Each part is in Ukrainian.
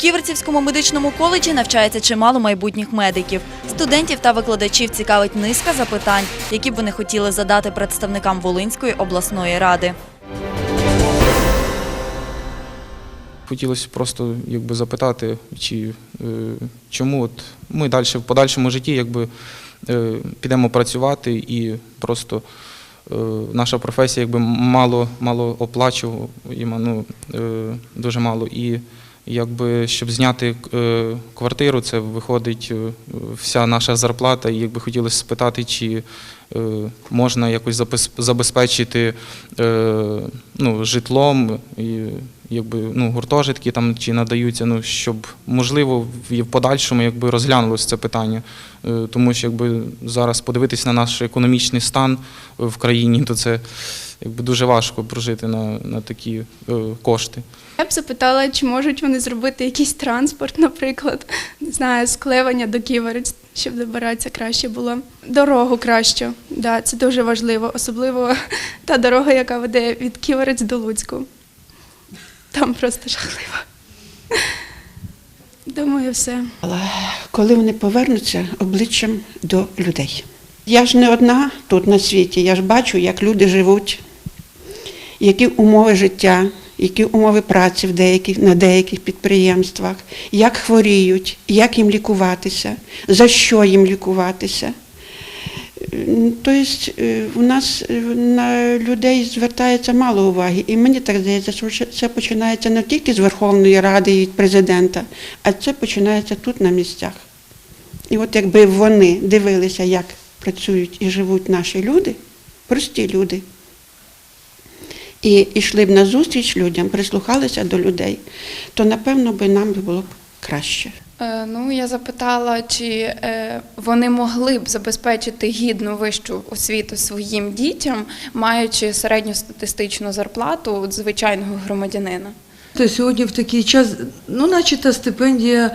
Ківерцівському медичному коледжі навчається чимало майбутніх медиків. Студентів та викладачів цікавить низка запитань, які б вони хотіли задати представникам Волинської обласної ради. Хотілося просто якби запитати, чи е, чому от ми далі в подальшому житті якби е, підемо працювати і просто е, наша професія якби мало, мало оплачувала, ну, е, дуже мало. І якби щоб зняти е, квартиру, це виходить е, вся наша зарплата. І якби хотілося спитати, чи е, можна якось забезпечити ну, житлом і якби ну гуртожитки там чи надаються, ну щоб можливо в подальшому якби розглянулося це питання. Е, Тому що якби зараз подивитись на наш економічний стан в країні, то це якби дуже важко прожити на, на такі е, кошти. Я б запитала, чи можуть вони зробити якийсь транспорт, наприклад, не знаю, з Клеваня до Ківерець, щоб добиратися краще було. Дорогу краще, да, це дуже важливо, особливо та дорога, яка веде від Ківерець до Луцьку. Там просто жахливо. Думаю, все. Але коли вони повернуться обличчям до людей. Я ж не одна тут на світі, я ж бачу, як люди живуть, які умови життя, які умови праці в деяких, на деяких підприємствах, як хворіють, як їм лікуватися, за що їм лікуватися. Тобто у нас е, на людей звертається мало уваги, і мені так здається, що це починається не тільки з Верховної Ради і президента, а це починається тут на місцях. І от якби вони дивилися, як працюють і живуть наші люди, прості люди, і йшли б на зустріч людям, прислухалися до людей, то напевно би нам було б краще. Е, Ну, я запитала, чи е, вони могли б забезпечити гідну вищу освіту своїм дітям, маючи середньостатистичну зарплату звичайного громадянина. То сьогодні в такий час, ну, наче та стипендія,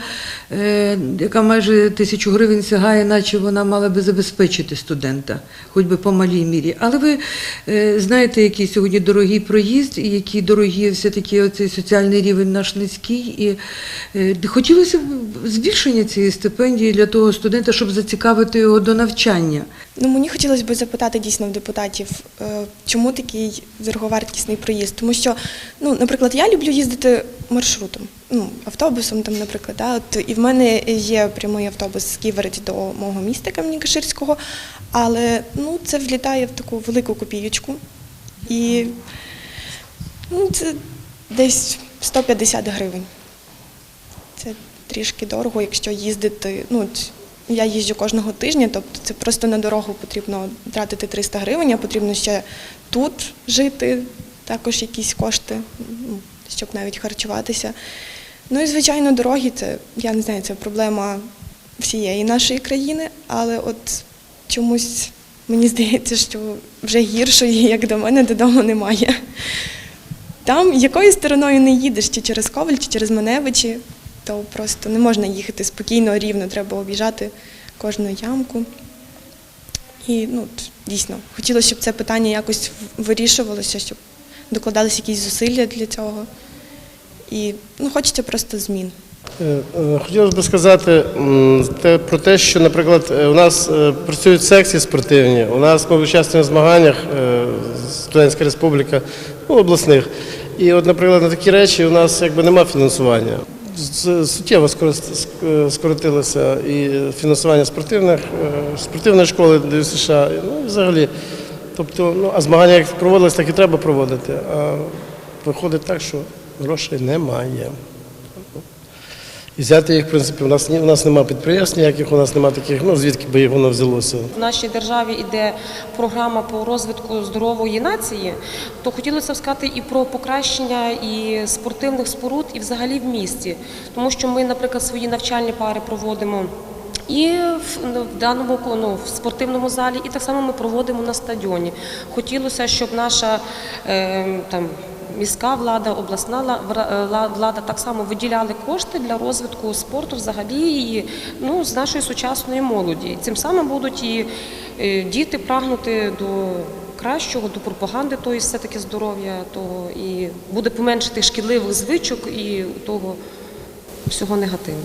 е, яка майже тисячу гривень сягає, наче вона мала би забезпечити студента, хоч би по малій мірі. Але ви е, знаєте, який сьогодні дорогий проїзд, і який дорогий все-таки оцей соціальний рівень наш низький. І е, хотілося б збільшення цієї стипендії для того студента, щоб зацікавити його до навчання. Ну, мені хотілося б запитати дійсно в депутатів, е, чому такий дороговартісний проїзд? Тому що, ну, наприклад, я люблю їздити маршрутом, ну, автобусом, там, наприклад, да, от, і в мене є прямий автобус з Ківерець до мого міста Кам'янка-Ширського, але ну, це влітає в таку велику копієчку. І ну, це десь 150 гривень. Це трішки дорого, якщо їздити. Ну, я їжджу кожного тижня, тобто це просто на дорогу потрібно тратити 300 гривень, а потрібно ще тут жити, також якісь кошти, щоб навіть харчуватися. Ну і звичайно, дороги це, я не знаю, це проблема всієї нашої країни, але от чомусь мені здається, що вже гіршої, як до мене, додому немає. Там якою стороною не їдеш, чи через Коваль, чи через Маневичі, то просто не можна їхати спокійно, рівно, треба об'їжджати кожну ямку. І ну, дійсно, хотілося, щоб це питання якось вирішувалося, щоб докладалися якісь зусилля для цього. І ну, хочеться просто змін. Е, е, Хотілося б сказати про те, що, наприклад, е, у нас працюють секції спортивні, у нас ми участвуємо в змаганнях Студентська республіка, ну, обласних. І от, наприклад, на такі речі у нас якби нема фінансування. Суттєво скоротилося і фінансування спортивних, е, спортивної школи ДЮСШ, ну і взагалі. Тобто, ну, а змагання як проводились, так і треба проводити. А виходить так, що грошей немає. Взяти їх, в принципі, у нас у нас немає підприємств ніяких, у нас немає таких, ну звідки би воно взялося. В нашій державі йде програма по розвитку здорової нації, то хотілося б сказати і про покращення і спортивних споруд, і взагалі в місті. Тому що ми, наприклад, свої навчальні пари проводимо. І в, ну, даному ну, в спортивному залі, і так само ми проводимо на стадіоні. Хотілося, щоб наша е, там міська влада, обласна е, ла- влада так само виділяли кошти для розвитку спорту взагалі і ну, з нашої сучасної молоді. Цим самим будуть і е, діти прагнути до кращого, до пропаганди тої все-таки здоров'я, того і буде поменше тих шкідливих звичок і того всього негативу.